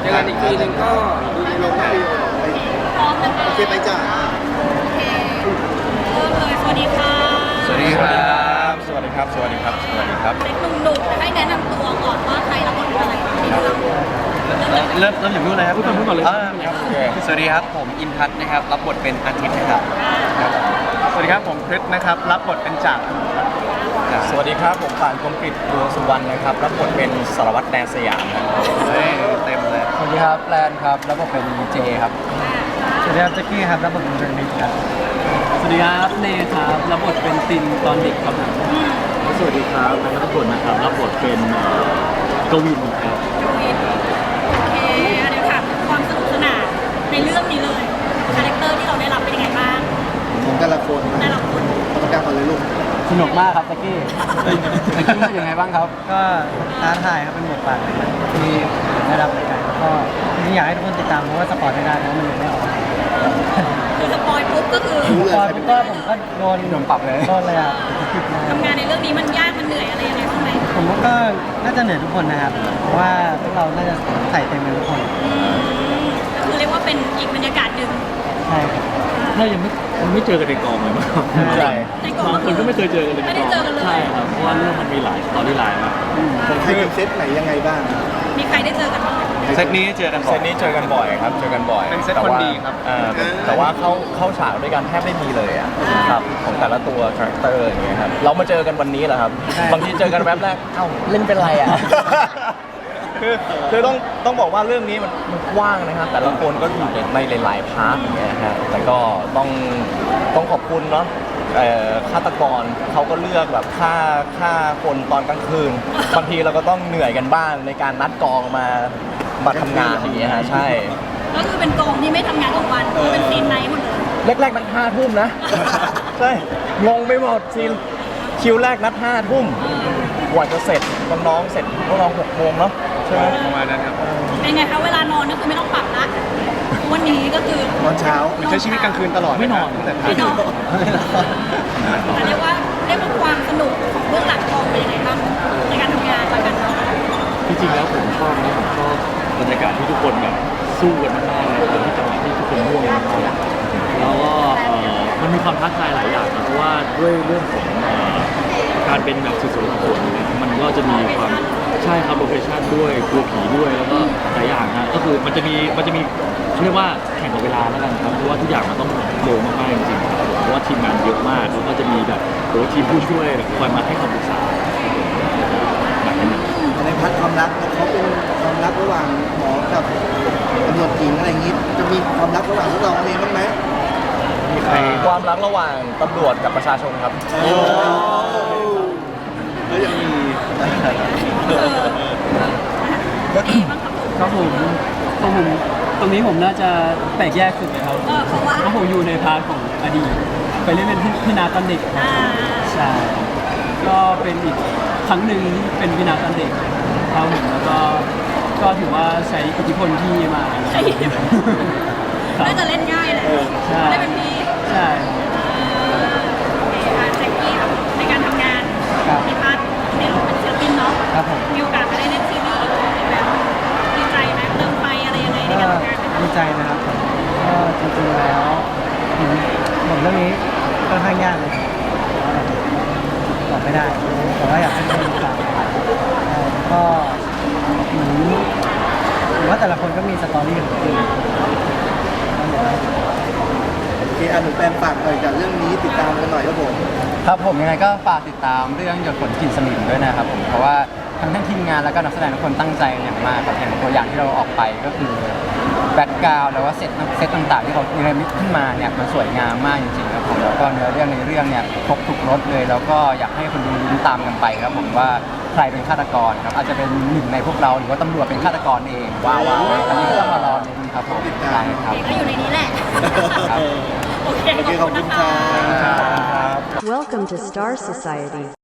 เจอกันอีกทีหนึ่งก็ดูในโรงภาพยนตร์พร้อมนะคะโอเคไปจ้าโอเคเริ่มเลยสวัสดีค่ะสวัสดีครับ สวัสดีครับ สวัสดีครับ สวัสดีครับ เด็กหนุ่มๆให้แนะนำ เริ่มเลยค่ะเริ่มเริ่มจากพูดอะไรครับพูดก่อนพูดก่อนเลยครับสวัสดีครับผมอินทัศน์นะครับ รับบทเป็นอาทิตย์นะครับ สวัสดีครับผมคริสนะครับ รับบทเป็นจ่าสวัสดีครับผมป่านคมกริตบัวสุวรรณนะครับ รับบทเป็นสารวัตรแดนสยามครับเฮ้ยเต็มเลยสวัสดีครับแลนครับ รับบทเป็นเจครับ สวัสดีครับแจ็คกี้ครับ รับบทเป็นเจมิกครับ สวัสดีครับเนครับ รับบทเป็นตินตอนเด็กครับผมสวัสดีครับนักบทนะครับ รับบทเป็นเอ่อกวินครับ เรื่องนี้เลยคาแรคเตอร์ที่เราได้รับเป็นยังไงบ้างของแต่ละคนแต่ละคนกรรมการก่อนเลยลูกสนุกมากครับตะกี้ตะกี้เป็นยังไงบ้างครับ ก็ท้าทายครับเป็นบทบาทที่ได้รับเหมือนกันแล้วก็จริงๆอยากให้ทุกคนติดตามเพราะว่าสปอร์ตไม่ได้เพราะมันยังไม่ออกคือสปอยปุ๊บก็คือรู้เลยตอนปุ๊บก็ผมก็โดนโดนปรับเลยโดนเลยอะทำงานในเรื่องนี้มันยากมันเหนื่อยอะไรยังไงบ้างไหมผมว่าก็น่าจะเหนื่อยทุกคนนะครับเพราะว่าพวกเราน่าจะใส่เต็มกันทุกคนอืมก็ คือเรียกว่าเป็นอีกบรรยากาศหนึ่งใช่ครับถ้ายังไม่ยังไม่เจอกันในกองเลยมั้งครับใช่ในกองบางคนก็ไม่เคยเจอกันเลยไม่ได้เจอกันเลยใช่ครับเพราะว่าเรื่องมันมีหลายสตอรี่ไลน์มากของใครเป็นเซตไหนยังไงบ้าง มีใครได้เจอกันบ้างไหมเซตนี้เจอกันบ่อยเซตนี้เจอกันบ่อยครับ เจอกันบ่อยเป็นเซตแต่คนว่าดีครับเอ่อแต่ว่าเข้าเข้าฉากด้วยกันแทบไม่มีเลยอะครับของแต่ละตัวคาแรคเตอร์อย่างเงี้ยครับเรามาเจอกันวันนี้แหละครับบางทีเจอกันแวบแรกเอ้าเล่นเป็นไรอะ คือคือต้องต้องบอกว่าเรื่องนี้มันมันกว้างนะครับ แต่ละคนก็อยู่ในในหลายๆพาร์ทอย่างเงี้ยฮะแต่ก็ต้องต้องขอบคุณเนาะเอ่อฆาตกรเขาก็เลือกแบบฆ่าฆ่าคนตอนกลางคืนบางทีเราก็ต้องเหนื่อยกันบ้างในการนัดกองมามาทำงานอย่างเงี้ยฮะใช่ ก็คือเป็นกองที่ไม่ทำงานกลางวันก็เป็นซีนไนท์หมดเลย แรกๆนัดห้าทุ่มนะ ใช่งงไปหมดซีนคิวแรกนัดห้าทุ่มกว่าจะเสร็จน้องๆเสร็จพวกเราหกโมงเนาะ ใช่ไหม ประมาณนั้นครับเป็นไงคะเวลานอนก็คือไม่ต้องปรับละวันนี้ก็คือตอนเช้าใช้ชีวิตกลางคืนตลอดไม่นอน ตั้งแต่ไม่นอนแต่เรียกว่าเรียกว่าความสนุกของเบื้องหลังกองเป็นยังไงบ้างในการทำงานและกันเนาะจริงๆแล้วผมชอบนะผมชอบบรรยากาศที่ทุกคนแบบสู้กันมากๆเลยที่จังหวะที่ทุกคนร่วงมากๆแล้วก็เอ่อมันมีความท้าทายหลายอย่างนะเพราะว่าด้วยเรื่องของเอ่อ การเป็นแบบสืบสวนสอบสวนเนี่ยมันก็จะมีความใช่ครับโลเคชั่นด้วยกลัวผีด้วยแล้วก็หลายอย่างนะก็คือมันจะมีมันจะมีเขาเรียกว่าแข่งกับเวลาแล้วกันครับเพราะว่าทุกอย่างมันต้องเร็วมากๆจริงๆครับเพราะว่าทีมงานเยอะมากแล้วก็จะมีแบบโอ้ทีมผู้ช่วยแบบคอยมาให้คำปรึกษาแบบนั้นในพัฒความรักเขาเป็นความรักระหว่างหมอกับตำรวจหญิงอะไรอย่างนี้ จะมีความรักระหว่างพวกเราเองบ้างไหม มีใครความรักระหว่างตำรวจกับประชาชนครับ โอ้ แล้วยังมีเออก็ดีบ้างครับผมครับผมตรงผมตรงนี้ผมน่าจะแปลกแยกสุดเลยครับเออเพราะว่า เพราะผมอยู่ในพาร์ทของอดีต ไปเล่นเป็นพี่พี่นาตอนเด็กครับ อ่าใช่ ก็เป็นอีกครั้งหนึ่งที่เป็นพี่นาตอนเด็กครับผมแล้วก็ก็ถือว่าใช้อิทธิพลที่มานะครับครับ น่าจะเล่นง่ายเลยใช่ ได้เป็นพี่ใช่โอเคอะแจ็คกี้ครับในการทำงานมีพาร์ทใใจนะครับก็จริงๆแล้วอืมบทเรื่องนี้ค่อนข้างยากเลยครับบอกไม่ได้แต่ว่าอยากให้ทุกคนติดตามเอ่อก็เหมือนผมว่าแต่ละคนก็มีสตอรี่ของตัวเองโอเคอะหนูแปมฝากหน่อยจากเรื่องนี้ติดตามกันหน่อยครับผมครับผมยังไงก็ฝากติดตามเรื่องหยดฝนกลิ่นสนิมด้วยนะครับผมเพราะว่าทั้งทั้งทีมงานแล้วก็นักแสดงทุกคนตั้งใจอย่างมากครับอย่างตัวอย่างที่เราออกไปก็คือ แบ็กกราวด์แล้วว่าเซตเซตต่างๆ ที่เขาเนรมิตขึ้นมาเนี่ยมันสวยงามมากจริงๆครับผมแล้วก็เนื้อเรื่องในเรื่องเนี่ยครบทุกรสเลยแล้วก็อยากให้คนดูลุ้นตามกันไปครับผมว่าใครเป็นฆาตกรครับอาจจะเป็นหนึ่งในพวกเราหรือว่าตำรวจเป็นฆาตกรเองว้าวอันนี้ก็ต้องมารอลุ้นครับผมใช่ครับ ก็อยู่ในนี้แหละครับโอเค โอเคขขออบบคุคุณณนะคคะรับครับ Welcome to Star Society.